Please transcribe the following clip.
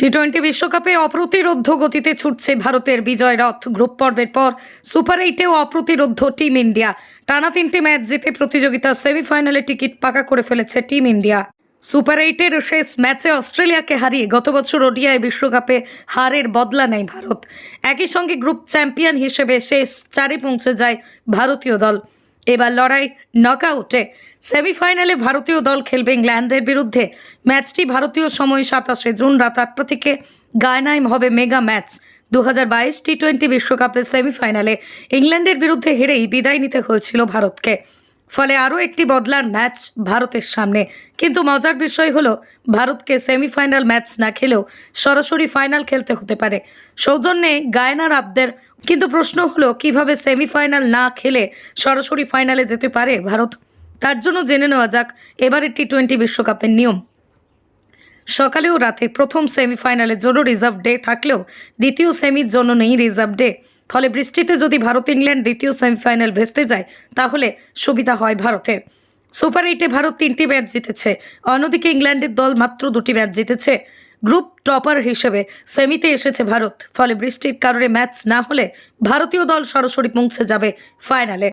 T twenty বিশ্বকাপে অপ্রতিরোধ্য গতিতে ছুটছে ভারতের বিজয় রথ। গ্রুপ পর্বের পর সুপার এইটেও অপ্রতিরোধ্য টিম ইন্ডিয়া। টানা তিনটি ম্যাচ জিতে প্রতিযোগিতার সেমিফাইনালে টিকিট পাকা করে ফেলেছে টিম ইন্ডিয়া। সুপার এইটের শেষ ম্যাচে অস্ট্রেলিয়াকে হারিয়ে গত বছর ওডিআই বিশ্বকাপে হারের বদলা নেয় ভারত। একই সঙ্গে গ্রুপ চ্যাম্পিয়ন হিসেবে শেষ চারে পৌঁছে যায় ভারতীয় দল। এবার লড়াই নকআউটে সেমিফাইনালে ভারতীয় দল খেলবে ইংল্যান্ডের বিরুদ্ধে। ম্যাচটি ভারতীয় সময় সাতাশে জুন রাত আটটা থেকে গায়নায় হবে মেগা ম্যাচ। দু হাজার বাইশ টি টোয়েন্টি বিশ্বকাপের সেমিফাইনালে ইংল্যান্ডের বিরুদ্ধে হেরেই বিদায় নিতে হয়েছিল ভারতকে। ফলে আরও একটি বদলার ম্যাচ ভারতের সামনে। কিন্তু মজার বিষয় হলো, ভারতকে সেমিফাইনাল ম্যাচ না খেলেও সরাসরি ফাইনাল খেলতে হতে পারে। সৌজন্যে গায়নার আবদের কিন্তু প্রশ্ন হলো, কীভাবে সেমিফাইনাল না খেলে সরাসরি ফাইনালে যেতে পারে ভারত? তার জন্য জেনে নেওয়া যাক এবারের টি টোয়েন্টি বিশ্বকাপের নিয়ম। সকালে ও রাতে প্রথম সেমিফাইনালের জন্য রিজার্ভ ডে থাকলেও দ্বিতীয় সেমির জন্য নেই রিজার্ভ ডে। ফলে বৃষ্টিতে যদি ভারত ইংল্যান্ড দ্বিতীয় সেমিফাইনাল ভেস্তে যায়, তাহলে সুবিধা হয় ভারতের। সুপার এইটে ভারত তিনটি ম্যাচ জিতেছে। অন্যদিকে ইংল্যান্ডের দল মাত্র দুটি ম্যাচ জিতেছে। গ্রুপ টপার হিসেবে সেমিতে এসেছে ভারত। ফলে বৃষ্টির কারণে ম্যাচ না হলে ভারতীয় দল সরাসরি পৌঁছে যাবে ফাইনালে।